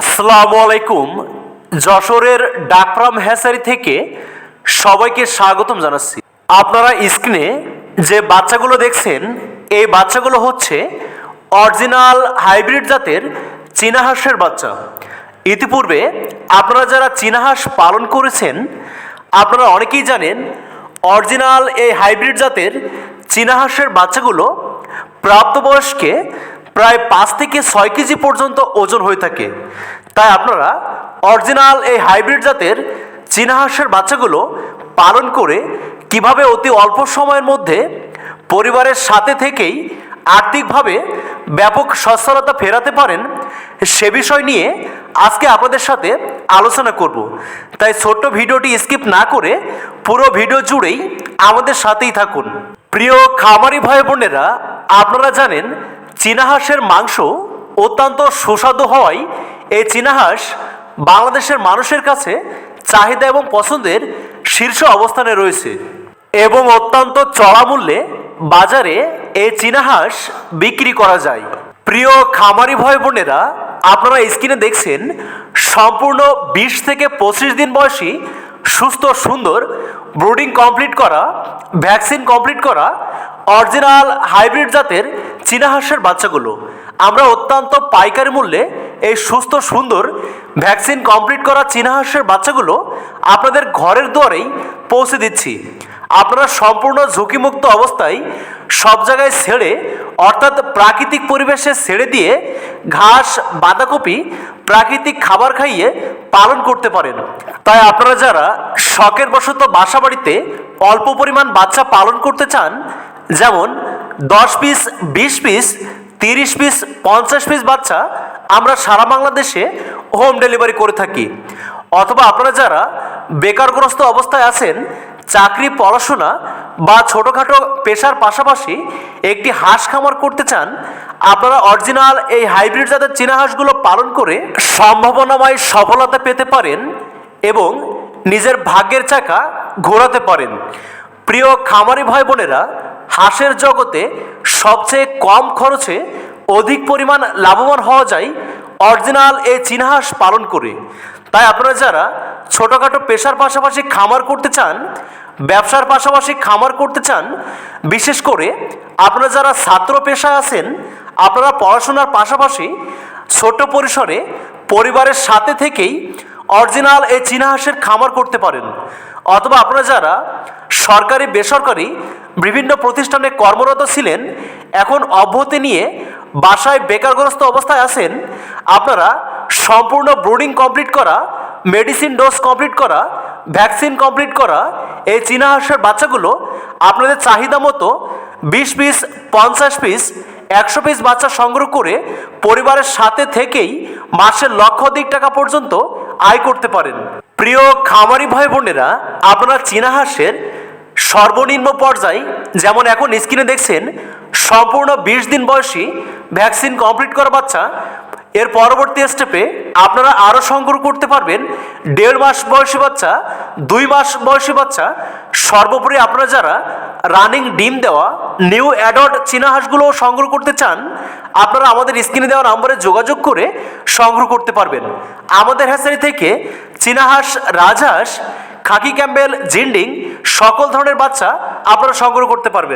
আসসালামু আলাইকুম। যশোরের ডাকরাম হ্যাসারি থেকে সবাইকে স্বাগতম জানাচ্ছি। আপনারা স্ক্রিনে যে বাচ্চাগুলো দেখছেন, এই বাচ্চাগুলো হচ্ছে অরিজিনাল হাইব্রিড জাতের চীনা হাঁসের বাচ্চা। ইতিপূর্বে আপনারা যারা চীনা হাঁস পালন করেছেন, আপনারা অনেকেই জানেন, অরিজিনাল এই হাইব্রিড জাতের চীনা হাঁসের বাচ্চাগুলো প্রাপ্তবয়স্কে প্রায় পাঁচ থেকে ছয় কেজি পর্যন্ত ওজন হয়ে থাকে। তাই আপনারা অরিজিনাল এই হাইব্রিড জাতের চীনা হাঁসের বাচ্চাগুলো পালন করে কীভাবে অতি অল্প সময়ের মধ্যে পরিবারের সাথে থেকেই আর্থিকভাবে ব্যাপক সচ্ছলতা ফেরাতে পারেন, সে বিষয় নিয়ে আজকে আপনাদের সাথে আলোচনা করব। তাই ছোট্ট ভিডিওটি স্কিপ না করে পুরো ভিডিও জুড়েই আমাদের সাথেই থাকুন। প্রিয় খামারি ভাই বোনেরা আপনারা জানেন চীনা হাঁসের মাংস অত্যন্ত সুস্বাদু হওয়ায় এই চীনাহাঁস বাংলাদেশের মানুষের কাছে চাহিদা এবং পছন্দের শীর্ষ অবস্থানে রয়েছে এবং অত্যন্ত চড়া মূল্যে বাজারে এই চীনাহাঁস বিক্রি করা যায়। প্রিয় খামারি ভাই বোনেরা, আপনারা স্ক্রিনে দেখছেন, সম্পূর্ণ বিশ থেকে পঁচিশ দিন বয়সী, সুস্থ, সুন্দর, ব্রুডিং কমপ্লিট করা, ভ্যাকসিন কমপ্লিট করা, অরিজিনাল হাইব্রিড জাতের চীনা হাঁসের বাচ্চাগুলো। আমরা অত্যন্ত পাইকারি মূল্যে এই সুস্থ, সুন্দর ভ্যাকসিন কমপ্লিট করা চীনা হাঁসের বাচ্চাগুলো আপনাদের ঘরের দুয়ারেই পৌঁছে দিচ্ছি। আপনারা সম্পূর্ণ ঝুঁকিমুক্ত অবস্থায় সব জায়গায় ছেড়ে, অর্থাৎ প্রাকৃতিক পরিবেশে ছেড়ে দিয়ে ঘাস, বাঁধাকপি, প্রাকৃতিক খাবার খাইয়ে পালন করতে পারেন। তাই আপনারা যারা শখের বশত বাসা বাড়িতে অল্প পরিমাণ বাচ্চা পালন করতে চান, যেমন দশ পিস বিশ পিস তিরিশ পিস পঞ্চাশ পিস বাচ্চা আমরা সারা বাংলাদেশে হোম ডেলিভারি করে থাকি। অথবা আপনারা যারা বেকারগ্রস্ত অবস্থায় আছেন, চাকরি, পড়াশোনা বা ছোটোখাটো পেশার পাশাপাশি একটি হাঁস খামার করতে চান, আপনারা অরিজিনাল এই হাইব্রিড জাতের চীনা হাঁসগুলো পালন করে সম্ভাবনাময় সফলতা পেতে পারেন এবং নিজের ভাগ্যের চাকা ঘোরাতে পারেন। প্রিয় খামারি ভাই বোনেরা হাঁসের জগতে সবচেয়ে কম খরচে অধিক পরিমাণ লাভবান হওয়া যায় অরিজিনাল এই চীনা হাঁস পালন করে। তাই আপনারা যারা ছোটোখাটো পেশার পাশাপাশি খামার করতে চান, ব্যবসার পাশাপাশি খামার করতে চান, বিশেষ করে আপনারা যারা ছাত্র পেশায় আছেন, আপনারা পড়াশোনার পাশাপাশি ছোট পরিসরে পরিবারের সাথে থেকেই অরিজিনাল এই চীনা হাঁসের খামার করতে পারেন। অথবা আপনারা যারা সরকারি, বেসরকারি বিভিন্ন প্রতিষ্ঠানে কর্মরত ছিলেন, এখন অব্যাহতি নিয়ে বাসায় বেকারগ্রস্ত অবস্থায় আছেন, আপনারা সম্পূর্ণ ব্রুডিং কমপ্লিট করা, মেডিসিন ডোজ কমপ্লিট করা, ভ্যাকসিন কমপ্লিট করা এই চীনা হাঁসের বাচ্চাগুলো আপনাদের চাহিদা মতো বিশ পিস, পঞ্চাশ পিস, একশো পিস বাচ্চা সংগ্রহ করে পরিবারের সাথে থেকেই মাসের লক্ষাধিক টাকা পর্যন্ত আয় করতে পারেন। প্রিয় খামারি ভাই বোনেরা, আপনারা চীনা হাঁসের সর্বনিম্ন পর্যায়ে, যেমন এখন স্ক্রিনে দেখছেন, সম্পূর্ণ বিশ দিন বয়সী ভ্যাকসিন কমপ্লিট করা বাচ্চা। এর পরবর্তী স্টেপে আপনারা আরও সংগ্রহ করতে পারবেন দেড় মাস বয়সী বাচ্চা, দুই মাস বয়সী বাচ্চা। সর্বোপরি আপনারা যারা রানিং ডিম দেওয়া, নিউ অ্যাডল্ট চীনা হাঁসগুলো সংগ্রহ করতে চান, আপনারা আমাদের স্ক্রিনে দেওয়া নম্বরে যোগাযোগ করে সংগ্রহ করতে পারবেন। আমাদের হ্যাসারি থেকে চীনা হাঁস, রাজহাঁস, খাকি ক্যাম্বেল, জিন্ডিং সকল ধরনের বাচ্চা আপনারা সংগ্রহ করতে পারবেন।